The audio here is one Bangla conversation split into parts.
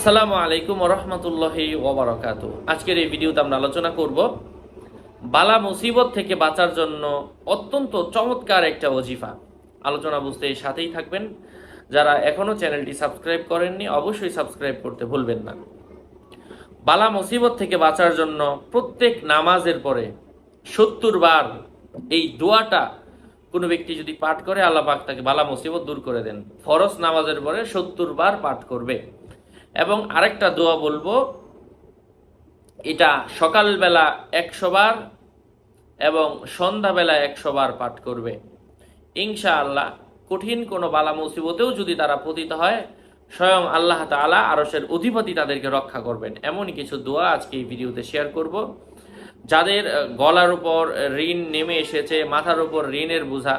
আসসালামু আলাইকুম রহমতুল্লাহি ওবরাকাতু আজকের এই ভিডিওতে আমরা আলোচনা করব বালা মুসিবত থেকে বাঁচার জন্য অত্যন্ত চমৎকার একটা ওজিফা। আলোচনা বুঝতে সাথেই থাকবেন। যারা এখনও চ্যানেলটি সাবস্ক্রাইব করেননি, অবশ্যই সাবস্ক্রাইব করতে ভুলবেন না। বালা মুসিবত থেকে বাঁচার জন্য প্রত্যেক নামাজের পরে সত্তর বার এই দোয়াটা কোনো ব্যক্তি যদি পাঠ করে, আল্লাহ পাক তাকে বালা মুসিবত দূর করে দেন। ফরজ নামাজের পরে সত্তর বার পাঠ করবে। এবং আরেকটা দোয়া বলব। এটা সকালবেলা একশো বার এবং সন্ধ্যাবেলা একশো বার পাঠ করবে। ইনশা আল্লাহ কঠিন কোনো বালা মুসিবতেও যদি তারা পতিত হয়, স্বয়ং আল্লাহ তাআলা আরসের অধিপতি তাদেরকে রক্ষা করবেন। এমনই কিছু দোয়া আজকে এই ভিডিওতে শেয়ার করব। যাদের গলার উপর ঋণ নেমে এসেছে, মাথার উপর ঋণের বোঝা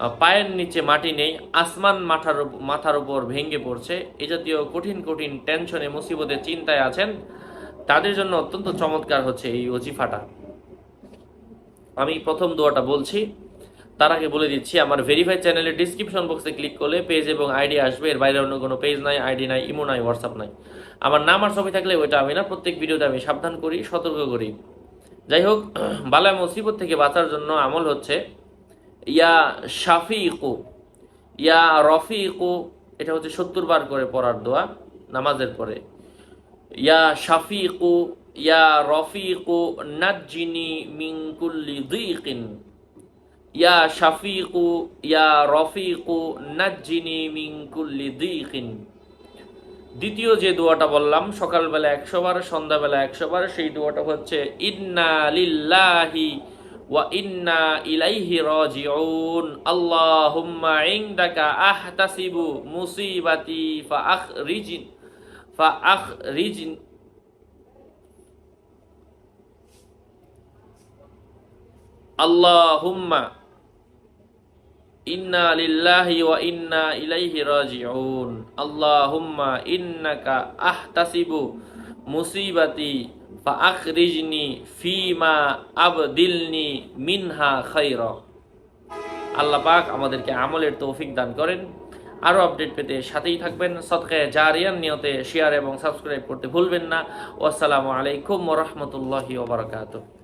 পায়ের নিচে মাটি নেই, আসমান মাথার মাথার উপর ভেঙে পড়ছে। এ জাতীয় কঠিন কঠিন টেনশনে, মুসিবতে চিন্তায় আছেন। তাদের জন্য অত্যন্ত চমৎকার হচ্ছে এই ওজিফাটা। আমি প্রথম দোয়াটা বলছি, তার আগে বলে দিচ্ছি, আমার ভেরিফাই চ্যানেলের ডিসক্রিপশন বক্সে ক্লিক করলে পেজ এবং আইডি আসবে। এর বাইরে অন্য কোনো পেজ নাই আইডি নাই ইমো নাই হোয়াটসঅ্যাপ নাই। আমার নাম আর ছবি থাকলে ওইটা আমি না, প্রত্যেক ভিডিওতে আমি সাবধান করি, সতর্ক করি। যাই হোক, বালা মুসিবত থেকে বাঁচার জন্য আমল হচ্ছে ইয়া শাফিকু, ইয়া রফিকু, এটা হচ্ছে সত্তর বার করে পড়ার দোয়া, নামাজের পরে। ইয়া শাফিকু, ইয়া রফিকু, নাজ্জিনি মিন কুল্লি দিকিন। ইয়া শাফিকু, ইয়া রফিকু, নাজ্জিনি মিন কুল্লি দিকিন। দ্বিতীয় যে দোয়াটা বললাম, সকালবেলা একশো বার, সন্ধ্যাবেলা একশো বার, সেই দোয়াটা হচ্ছে, ইন্না লিল্লাহি وإنا إليه راجعون. اللهم عندك أحتسب مصيبتي فأخرجن فأخرجن. اللهم إنا لله وإنا إليه راجعون. اللهم إنك أحتسب مصيبتي আল্লাহুম্মা ইন্নাকা আহতাসিবু মুসিবাতি ফা ফিমা আবদিলনি মিনহা খাইরা আল্লাহ পাক আমাদেরকে আমলের তৌফিক দান করেন। আরও আপডেট পেতে সাথেই থাকবেন। সৎকায় জারিয়ান নিয়তে শেয়ার এবং সাবস্ক্রাইব করতে ভুলবেন না। আসসালামু আলাইকুম রহমতুল্লাহি ওবরাকাতুহ